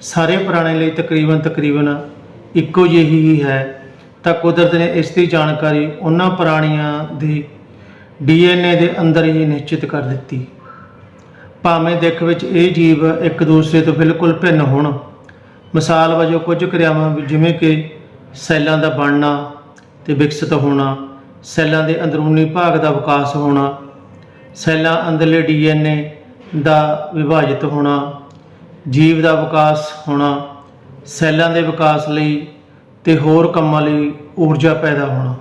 ਸਾਰੇ ਪ੍ਰਾਣੀਆਂ ਲਈ ਤਕਰੀਬਨ ਤਕਰੀਬਨ ਇੱਕੋ ਜਿਹੀ ਹੀ ਹੈ। ਤਾਂ ਕੁਦਰਤ ਨੇ ਇਸ ਦੀ ਜਾਣਕਾਰੀ ਉਹਨਾਂ ਪ੍ਰਾਣੀਆਂ ਦੇ ਡੀਐਨਏ ਦੇ ਅੰਦਰ ਹੀ ਨਿਸ਼ਚਿਤ ਕਰ ਦਿੱਤੀ। ਭਾਵੇਂ ਦਿੱਖ ਵਿੱਚ ਇਹ ਜੀਵ ਇੱਕ ਦੂਸਰੇ ਤੋਂ ਬਿਲਕੁਲ ਭਿੰਨ ਹੋਣ, ਮਿਸਾਲ ਵਜੋਂ ਕੁਝ ਕਿਰਿਆਵਾਂ ਵੀ ਜਿਵੇਂ ਕਿ ਸੈੱਲਾਂ ਦਾ ਬਣਨਾ ਤੇ ਵਿਕਸਿਤ ਹੋਣਾ, ਸੈੱਲਾਂ ਦੇ ਅੰਦਰੂਨੀ ਭਾਗ ਦਾ ਵਿਕਾਸ ਹੋਣਾ, ਸੈੱਲਾਂ ਅੰਦਰਲੇ ਡੀਐਨਏ ਦਾ ਵਿਭਾਜਿਤ ਹੋਣਾ ਜੀਵ ਦਾ ਵਿਕਾਸ ਹੋਣਾ, ਸੈੱਲਾਂ ਦੇ ਵਿਕਾਸ ਲਈ ਤੇ ਹੋਰ ਕੰਮਾਂ ਲਈ ਊਰਜਾ ਪੈਦਾ ਹੋਣਾ।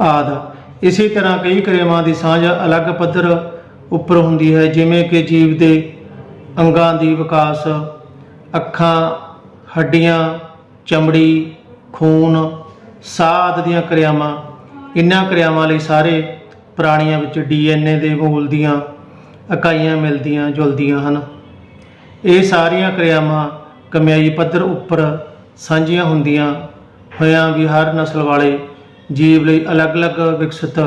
ਆਦ। ਇਸੇ ਤਰ੍ਹਾਂ ਕਈ ਕ੍ਰਿਆਵਾਂ ਦੀ ਸਾਂਝ ਅਲੱਗ ਪੱਧਰ ਉੱਪਰ ਹੁੰਦੀ ਹੈ, ਜਿਵੇਂ ਕਿ ਜੀਵ ਦੇ ਅੰਗਾਂ ਦੀ ਵਿਕਾਸ, ਅੱਖਾਂ, ਹੱਡੀਆਂ, ਚਮੜੀ, ਖੂਨ, ਸਾਹ ਆਦਿ ਦੀਆਂ ਕਿਰਿਆਵਾਂ। ਇਨ੍ਹਾਂ ਕਿਰਿਆਵਾਂ ਲਈ ਸਾਰੇ ਪ੍ਰਾਣੀਆਂ ਵਿੱਚ ਡੀਐਨਏ ਦੇ ਮੂਲ ਦੀਆਂ ਇਕਾਈਆਂ ਮਿਲਦੀਆਂ ਜੁਲਦੀਆਂ ਹਨ। ਇਹ ਸਾਰੀਆਂ ਕਿਰਿਆਵਾਂ ਕਮਿਆਈ ਪੱਧਰ ਉੱਪਰ ਸਾਂਝੀਆਂ ਹੁੰਦੀਆਂ ਹੋਇਆਂ ਵੀ ਹਰ ਨਸਲ ਵਾਲੇ ਜੀਵ ਲਈ ਅਲੱਗ-ਅਲੱਗ ਵਿਕਸਿਤ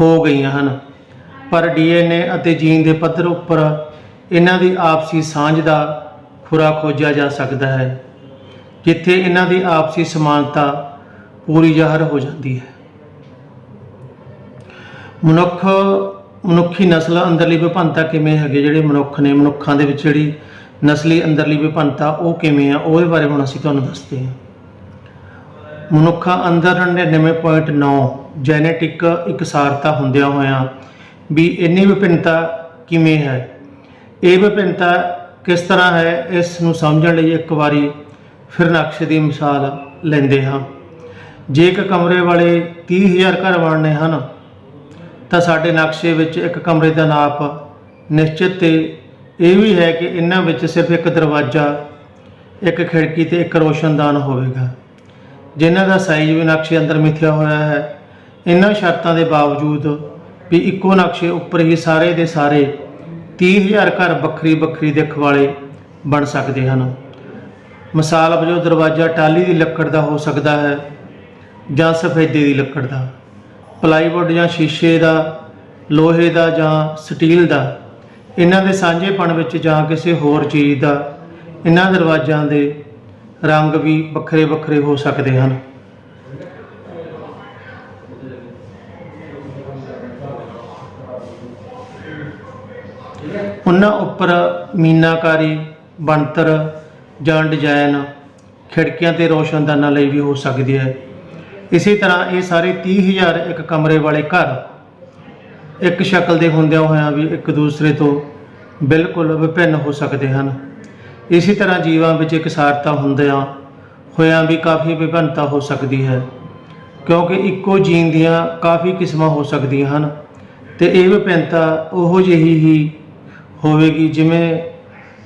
ਹੋ ਗਈਆਂ ਹਨ। ਪਰ ਡੀਐਨਏ ਅਤੇ ਜੀਨ ਦੇ ਪੱਧਰ ਉੱਪਰ ਇਹਨਾਂ ਦੀ ਆਪਸੀ ਸਾਂਝ ਦਾ ਖੁਰਾ ਖੋਜਿਆ ਜਾ ਸਕਦਾ ਹੈ, ਜਿੱਥੇ ਇਹਨਾਂ ਦੀ ਆਪਸੀ ਸਮਾਨਤਾ ਪੂਰੀ ਜ਼ਾਹਰ ਹੋ ਜਾਂਦੀ ਹੈ। ਮਨੁੱਖ, ਮਨੁੱਖੀ ਨਸਲ ਅੰਦਰਲੀ ਵਿਭਿੰਨਤਾ ਕਿਵੇਂ ਹੈਗੇ, ਜਿਹੜੇ ਮਨੁੱਖ ਨੇ, ਮਨੁੱਖਾਂ ਦੇ ਵਿੱਚ ਜਿਹੜੀ ਨਸਲੀ ਅੰਦਰਲੀ ਵਿਭਿੰਨਤਾ ਉਹ ਕਿਵੇਂ ਆ, ਉਹਦੇ ਬਾਰੇ ਹੁਣ ਅਸੀਂ ਤੁਹਾਨੂੰ ਦੱਸਦੇ ਹਾਂ। ਮਨੁੱਖਾਂ ਅੰਦਰ 99.9 ਜੈਨੇਟਿਕ ਇਕਸਾਰਤਾ ਹੁੰਦਿਆਂ ਹੋਇਆਂ ਵੀ ਇੰਨੀ ਵਿਭਿੰਨਤਾ ਕਿਵੇਂ ਹੈ, ਇਹ ਵਿਭਿੰਨਤਾ ਕਿਸ ਤਰ੍ਹਾਂ ਹੈ, ਇਸ ਨੂੰ ਸਮਝਣ ਲਈ ਇੱਕ ਵਾਰੀ ਫਿਰ ਨਕਸ਼ੇ ਦੀ ਮਿਸਾਲ ਲੈਂਦੇ ਹਾਂ। ਜੇ ਇੱਕ ਕਮਰੇ ਵਾਲੇ 30000 ਘਰ ਬਣਨੇ ਹਨ, ਤਾਂ ਸਾਡੇ ਨਕਸ਼ੇ ਵਿੱਚ ਇੱਕ ਕਮਰੇ ਦਾ ਨਾਪ ਨਿਸ਼ਚਿਤ ਤੇ ਇਹ ਵੀ ਹੈ ਕਿ ਇਹਨਾਂ ਵਿੱਚ ਸਿਰਫ ਇੱਕ ਦਰਵਾਜ਼ਾ, ਇੱਕ ਖਿੜਕੀ ਤੇ ਇੱਕ ਰੋਸ਼ਨਦਾਨ ਹੋਵੇਗਾ। ਜਿਨ੍ਹਾਂ ਦਾ ਸਾਈਜ਼ ਵੀ ਨਕਸ਼ੇ ਅੰਦਰ ਮਿਥਿਆ ਹੋਇਆ ਹੈ, ਇਹਨਾਂ ਸ਼ਰਤਾਂ ਦੇ ਬਾਵਜੂਦ ਵੀ ਇੱਕੋ ਨਕਸ਼ੇ ਉੱਪਰ ਹੀ ਸਾਰੇ ਦੇ ਸਾਰੇ 30000 ਘਰ ਵੱਖਰੀ ਵੱਖਰੀ ਦਿੱਖ ਵਾਲੇ ਬਣ ਸਕਦੇ ਹਨ। ਮਿਸਾਲ ਵਜੋਂ ਦਰਵਾਜ਼ਾ ਟਾਲੀ ਦੀ ਲੱਕੜ ਦਾ ਹੋ ਸਕਦਾ ਹੈ। ਜਾਂ ਸਫੈਦੇ ਦੀ ਲੱਕੜ ਦਾ ਪਲਾਈਵੁੱਡ ਜਾਂ ਸ਼ੀਸ਼ੇ ਦਾ, ਲੋਹੇ ਦਾ ਜਾਂ ਸਟੀਲ ਦਾ, ਇਹਨਾਂ ਦੇ ਸਾਂਝੇਪਣ ਵਿੱਚ ਜਾਂ ਕਿਸੇ ਹੋਰ ਚੀਜ਼ ਦਾ, ਇਹਨਾਂ ਦਰਵਾਜ਼ਾਂ ਦੇ ਰੰਗ ਵੀ ਵੱਖਰੇ ਵੱਖਰੇ ਹੋ ਸਕਦੇ ਹਨ। ਉਹਨਾਂ ਉੱਪਰ ਮੀਨਾਕਾਰੀ, ਬਣਤਰ ਜਾਂ ਡਿਜ਼ਾਈਨ ਖਿੜਕੀਆਂ ਤੇ ਰੋਸ਼ਨਦਾਨਾਂ ਲਈ ਵੀ ਹੋ ਸਕਦੀ ਹੈ। ਇਸੇ ਤਰ੍ਹਾਂ ਇਹ ਸਾਰੇ 30000 ਇੱਕ ਕਮਰੇ ਵਾਲੇ ਘਰ ਇੱਕ ਸ਼ਕਲ ਦੇ ਹੁੰਦਿਆਂ ਹੋਇਆਂ ਵੀ ਇੱਕ ਦੂਸਰੇ ਤੋਂ ਬਿਲਕੁਲ ਵਿਭਿੰਨ ਹੋ ਸਕਦੇ ਹਨ। ਇਸੇ ਤਰ੍ਹਾਂ ਜੀਵਾਂ ਵਿੱਚ ਇਕਸਾਰਤਾ ਹੁੰਦਿਆਂ ਹੋਇਆਂ ਵੀ ਕਾਫੀ ਵਿਭਿੰਨਤਾ ਹੋ ਸਕਦੀ ਹੈ, ਕਿਉਂਕਿ ਇੱਕੋ ਜੀਨ ਦੀਆਂ ਕਾਫੀ ਕਿਸਮਾਂ ਹੋ ਸਕਦੀਆਂ ਹਨ ਤੇ ਇਹ ਵਿਭਿੰਨਤਾ ਉਹੋ ਜਿਹੀ ਹੀ ਹੋਵੇਗੀ ਜਿਵੇਂ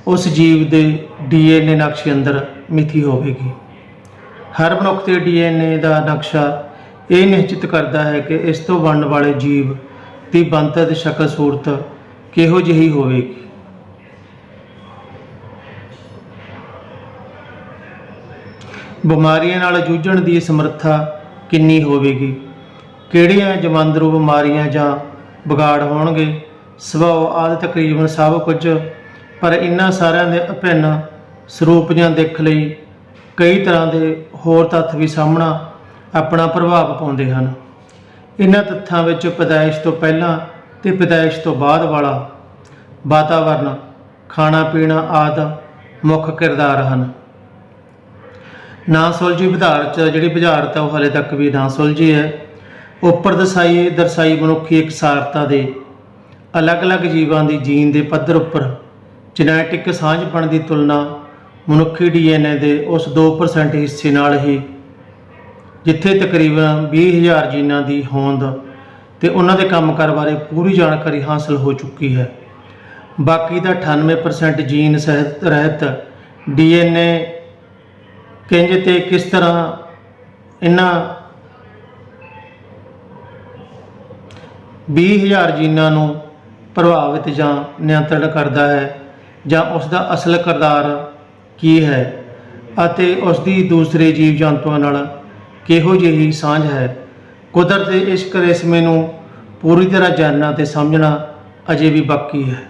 ਉਸ ਜੀਵ ਦੇ ਡੀਐਨਏ ਨਕਸ਼ੇ ਅੰਦਰ ਮਿਥੀ ਹੋਵੇਗੀ। ਹਰ ਮਨੁੱਖ ਦੇ ਡੀਐਨਏ ਦਾ ਨਕਸ਼ਾ ਇਹ ਨਿਸ਼ਚਿਤ ਕਰਦਾ ਹੈ ਕਿ ਇਸ ਤੋਂ ਬਣਨ ਵਾਲੇ ਜੀਵ ਦੀ ਬਣਤਰ ਦੀ ਸ਼ਕਲ ਸੂਰਤ ਕਿਹੋ ਜਿਹੀ ਹੋਵੇਗੀ। ਬਿਮਾਰੀਆਂ ਨਾਲ ਜੂਝਣ ਦੀ ਸਮਰੱਥਾ ਕਿੰਨੀ ਹੋਵੇਗੀ? ਕਿਹੜੀਆਂ ਜਮਾਂਦਰੂ ਬਿਮਾਰੀਆਂ ਜਾਂ ਵਿਗਾੜ ਹੋਣਗੇ? ਸੁਭਾਅ ਆਦਿ ਤਕਰੀਬਨ ਸਭ ਕੁਝ, ਪਰ ਇਨ੍ਹਾਂ ਸਾਰਿਆਂ ਦੇ ਅਭਿੰਨ ਸਰੂਪ ਜਾਂ ਦਿੱਖ ਲਈ ਕਈ ਤਰ੍ਹਾਂ ਦੇ ਹੋਰ ਤੱਥ ਵੀ ਸਾਹਮਣਾ ਆਪਣਾ ਪ੍ਰਭਾਵ ਪਾਉਂਦੇ ਹਨ। ਇਹਨਾਂ ਤੱਥਾਂ ਵਿੱਚ ਪੈਦਾਇਸ਼ ਤੋਂ ਪਹਿਲਾਂ ਤੇ ਪੈਦਾਇਸ਼ ਤੋਂ ਬਾਅਦ ਵਾਲਾ ਵਾਤਾਵਰਣ ਖਾਣਾ ਪੀਣਾ ਆਦਿ ਮੁੱਖ ਕਿਰਦਾਰ ਹਨ। ਨਾ ਸੁਲਝੀ ਵਿਧਾਰਤ ਜਿਹੜੀ ਬੁਝਾਰਤ ਹੈ ਉਹ ਹਲੇ ਤੱਕ ਵੀ ਨਾ ਸੁਲਝੀ ਹੈ। ਉੱਪਰ ਦਸਾਈ ਦਰਸਾਈ ਮਨੁੱਖੀ ਇਕਸਾਰਤਾ ਦੇ ਅਲੱਗ-ਅਲੱਗ ਜੀਵਾਂ ਦੀ ਜੀਨ ਦੇ ਪੱਧਰ ਉੱਪਰ ਜੈਨੇਟਿਕ ਸਾਂਝਪਣ ਦੀ ਤੁਲਨਾ ਮਨੁੱਖੀ ਡੀਐਨਏ ਦੇ ਉਸ 2% ਹਿੱਸੇ ਨਾਲ ਹੀ, ਜਿੱਥੇ ਤਕਰੀਬਨ 20000 ਜੀਨਾਂ ਦੀ ਹੋਂਦ ਤੇ ਉਹਨਾਂ ਦੇ ਕੰਮਕਾਰ ਬਾਰੇ ਪੂਰੀ ਜਾਣਕਾਰੀ ਹਾਸਲ ਹੋ ਚੁੱਕੀ ਹੈ। ਬਾਕੀ ਦਾ 98% ਜੀਨ ਸਹਿਤ ਰਹਿਤ ਡੀਐਨਏ ਕਿੰਜ ਤੇ ਕਿਸ ਤਰ੍ਹਾਂ ਇਹਨਾਂ 20000 ਜੀਨਾਂ ਨੂੰ ਪ੍ਰਭਾਵਿਤ ਜਾਂ ਨਿਯੰਤਰਣ ਕਰਦਾ ਹੈ ਜਾਂ ਉਸ ਦਾ ਅਸਲ ਕਿਰਦਾਰ ਕੀ ਹੈ ਅਤੇ ਉਸ ਦੀ ਦੂਸਰੇ ਜੀਵ ਜੰਤੂਆਂ ਨਾਲ ਕਿਹੋ ਜਿਹੀ ਸਾਂਝ ਹੈ? ਕੁਦਰਤ ਦੇ ਇਸ ਕਰਿਸ਼ਮੇ ਨੂੰ ਪੂਰੀ ਤਰ੍ਹਾਂ ਜਾਣਨਾ ਤੇ ਸਮਝਣਾ ਅਜੇ ਵੀ ਬਾਕੀ ਹੈ।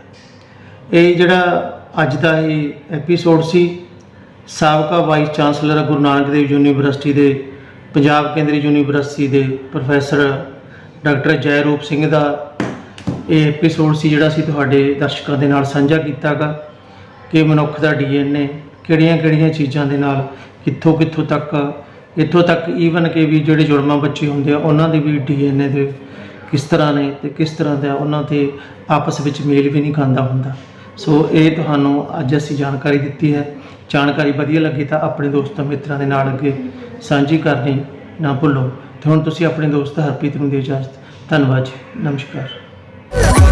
ਇਹ ਜਿਹੜਾ ਅੱਜ ਦਾ ਇਹ ਐਪੀਸੋਡ ਸੀ, ਸਾਬਕਾ vice chancellor Guru Nanak Dev university ਦੇ, ਪੰਜਾਬ ਕੇਂਦਰੀ ਯੂਨੀਵਰਸਿਟੀ ਦੇ ਪ੍ਰੋਫੈਸਰ ਡਾਕਟਰ ਜੈਰੂਪ ਸਿੰਘ ਦਾ ਇਹ ਐਪੀਸੋਡ ਸੀ ਜਿਹੜਾ ਅਸੀਂ ਤੁਹਾਡੇ ਦਰਸ਼ਕਾਂ ਦੇ ਨਾਲ ਸਾਂਝਾ ਕੀਤਾਗਾ ਕਿ ਮਨੁੱਖ ਦਾ ਡੀਐਨਏ ਕਿਹੜੀਆਂ-ਕਿਹੜੀਆਂ ਚੀਜ਼ਾਂ ਦੇ ਨਾਲ ਕਿੱਥੋਂ ਕਿੱਥੋਂ ਤੱਕ, ਇੱਥੋਂ ਤੱਕ ਈਵਨ ਕਿ ਵੀ ਜਿਹੜੇ ਜੁੜਵਾਂ ਬੱਚੇ ਹੁੰਦੇ ਆ, ਉਹਨਾਂ ਦੇ ਵੀ ਡੀਐਨਏ ਦੇ ਕਿਸ ਤਰ੍ਹਾਂ ਨੇ ਤੇ ਕਿਸ ਤਰ੍ਹਾਂ ਦਾ ਉਹਨਾਂ 'ਤੇ ਆਪਸ ਵਿੱਚ ਮੇਲ ਵੀ ਨਹੀਂ ਖਾਂਦਾ ਹੁੰਦਾ। ਸੋ ਇਹ ਤੁਹਾਨੂੰ ਅੱਜ ਅਸੀਂ ਜਾਣਕਾਰੀ ਦਿੱਤੀ ਹੈ। ਜਾਣਕਾਰੀ ਵਧੀਆ ਲੱਗੀ ਤਾਂ ਆਪਣੇ ਦੋਸਤਾਂ ਮਿੱਤਰਾਂ ਦੇ ਨਾਲ ਅੱਗੇ ਸਾਂਝੀ ਕਰਨੀ ਨਾ ਭੁੱਲੋ। ਤੇ ਹੁਣ ਤੁਸੀਂ ਆਪਣੇ ਦੋਸਤ ਹਰਪ੍ਰੀਤ ਨੂੰ ਦੇ ਇਜਾਜ਼ਤ। ਧੰਨਵਾਦ ਜੀ। ਨਮਸਕਾਰ।